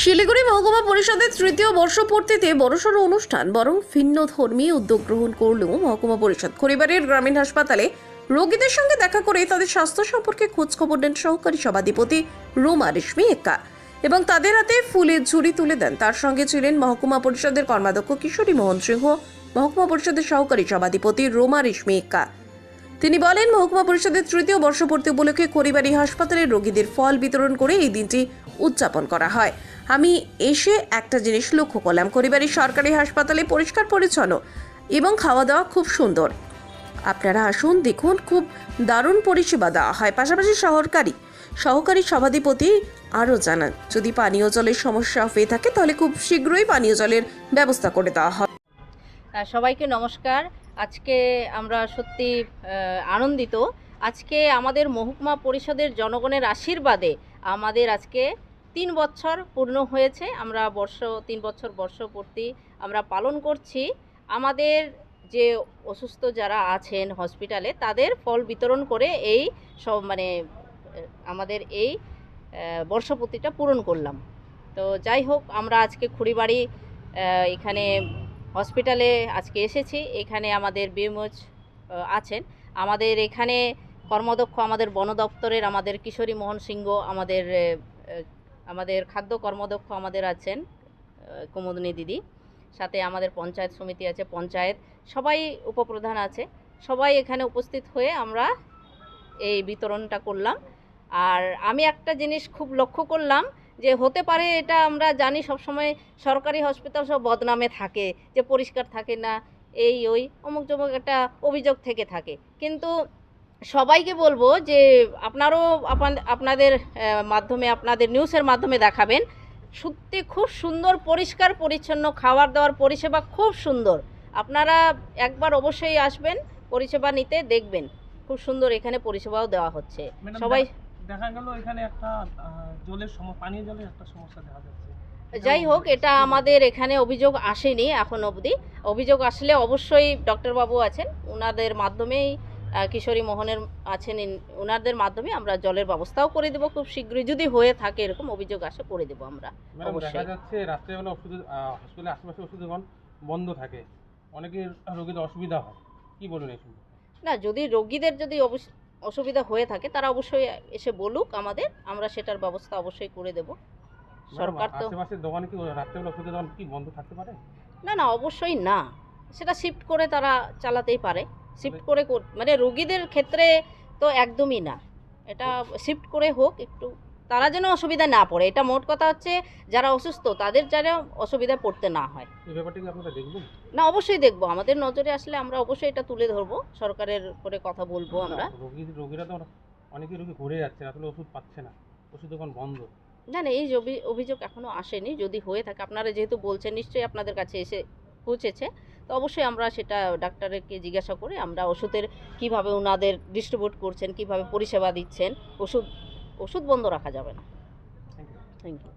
শিলিগুড়ি মহকুমা পরিষদের তৃতীয় বর্ষপূর্তিতে বড়সড় অনুষ্ঠান, বরং ভিন্ন ধর্মী উদ্যোগ গ্রহণ করলেও মহকুমা পরিষদ খরিবারের গ্রামীণ হাসপাতালে রোগীদের সঙ্গে দেখা করে তাদের স্বাস্থ্য সম্পর্কে খোঁজ খবর নেন সহকারী সভাধিপতি রোমা রেশমি একা এবং তাদের হাতে ফুলের ঝুড়ি তুলে দেন। তার সঙ্গে ছিলেন মহকুমা পরিষদের কর্মাধ্যক্ষ কিশোরী মোহন সিংহ, মহকুমা পরিষদের সহকারী সভাধিপতি রোমা রেশমি একা তিনি বলেন, মহকুমা পরিষদের তৃতীয় বর্ষপূর্তি উপলক্ষে খড়িবাড়ি হাসপাতালের রোগীদের ফল বিতরণ করে এই দিনটি উদযাপন করা হয়। আমি এসে একটা জিনিস লক্ষ্য করলাম। খড়িবাড়ি সরকারি হাসপাতালে পরিষ্কার পরিচ্ছন্ন এবং খাওয়া দাওয়া খুব সুন্দর। আপনারা আসুন, দেখুন, খুব দারুণ পরিষেবা দেওয়া হয়। পাশাপাশি সরকারি সহকারী সভাধিপতি আরও জানান, যদি পানীয় জলের সমস্যা হয়ে থাকে, তাহলে খুব শীঘ্রই পানীয় জলের ব্যবস্থা করে দেওয়া হয়। সবাইকে নমস্কার। আজকে আমরা সত্যি আনন্দিত। আজকে আমাদের মহকুমা পরিষদের জনগণের আশীর্বাদে আমাদের আজকে তিন বছর পূর্ণ হয়েছে, আমরা বর্ষ, তিন বছর বর্ষপূর্তি আমরা পালন করছি। আমাদের যে অসুস্থ যারা আছেন হসপিটালে তাদের ফল বিতরণ করে এই সব মানে আমাদের এই বর্ষপূর্তিটা পূরণ করলাম। তো যাই হোক, আমরা আজকে খুঁড়িবাড়ি এখানে হসপিটালে আজকে এসেছি। এখানে আমাদের বিএমওচ আছেন। আমাদের এখানে কর্মদক্ষ আমাদের বন দপ্তরের আমাদের কিশোরী মোহন সিংহ, আমাদের আমাদের খাদ্য কর্মদক্ষ আমাদের আছেন কুমুদিনী দিদি। সাথে আমাদের পঞ্চায়েত সমিতি আছে, পঞ্চায়েত সবাই উপপ্রধান আছে। সবাই এখানে উপস্থিত হয়ে আমরা এই বিতরণটা করলাম। আর আমি একটা জিনিস খুব লক্ষ্য করলাম যে হতে পারে এটা আমরা জানি সবসময় সরকারি হসপিটাল সব বদনামে থাকে, যে পরিষ্কার থাকে না, এই ওই অমুক জমুক একটা অভিযোগ থেকে থাকে। কিন্তু সবাইকে বলব যে আপনারও আপান- আপনাদের মাধ্যমে আপনাদের নিউজের মাধ্যমে দেখাবেন। সত্যি খুব সুন্দর পরিষ্কার পরিচ্ছন্ন খাবার দাওয়ার পরিষেবা খুব সুন্দর। আপনারা একবার অবশ্যই আসবেন পরিষেবা নিতে দেখবেন। খুব সুন্দর এখানে পরিষেবাও দেওয়া হচ্ছে। সবাই দেখা গেল এখানে একটা জলের পানীয় জলের একটা সমস্যা দেখা যাচ্ছে। যাই হোক এটা আমাদের এখানে অভিযোগ আসেনি এখন অবধি। অভিযোগ আসলে অবশ্যই ডক্টরবাবু আছেন। ওনাদের মাধ্যমেই কিশোরী মোহনের আছেন ওনাদের মাধ্যমে আমরা জলের ব্যবস্থাও করে দেবো খুব শীঘ্রই। যদি হয়ে থাকে এরকম অভিযোগ আসে করে দেবো আমরা। দেখা অবশ্যই। যাচ্ছে রাত্রেবেলা ওষুধ হসপিটালের আশেপাশে ওষুধ দোকান বন্ধ থাকে। অনেকের রোগীদের অসুবিধা হয়। কি বলুন এই না যদি রোগীদের যদি অসুবিধা হয়ে থাকে তারা অবশ্যই এসে বলুক আমাদের। আমরা সেটার ব্যবস্থা অবশ্যই করে দেব। সরকার তো দোকানে কি রাত্রেবেলা ওষুধের দোকান কি বন্ধ থাকতে পারে? না না অবশ্যই না। সেটা শিফট করে তারা চালাতেই পারে। শিফট করে মানে রোগীদের ক্ষেত্রে তো একদমই না। এটা শিফট করে হোক একটু তারা যেন অসুবিধা না পড়ে। এটা মোট কথা হচ্ছে যারা অসুস্থ তাদের যেন অসুবিধায় পড়তে না হয়। না অবশ্যই দেখব। আমাদের নজরে আসলে আমরা অবশ্যই এটা তুলে ধরবো। সরকারের করে কথা বলব আমরা। রোগীরা তো অনেকেই রোগী ঘুরে যাচ্ছে আসলে ওষুধ পাচ্ছে না। ওষুধ দোকান বন্ধ। না না এই অভিযোগ এখনও আসেনি। যদি হয়ে থাকে আপনারা যেহেতু বলছেন নিশ্চয়ই আপনাদের কাছে এসে পৌঁছেছে। তো অবশ্যই আমরা সেটা ডাক্তারকে জিজ্ঞাসা করে আমরা ওষুধের কীভাবে ওনাদের ডিস্ট্রিবিউট করছেন কীভাবে পরিষেবা দিচ্ছেন ওষুধ ওষুধ বন্ধ রাখা যাবে না। Thank you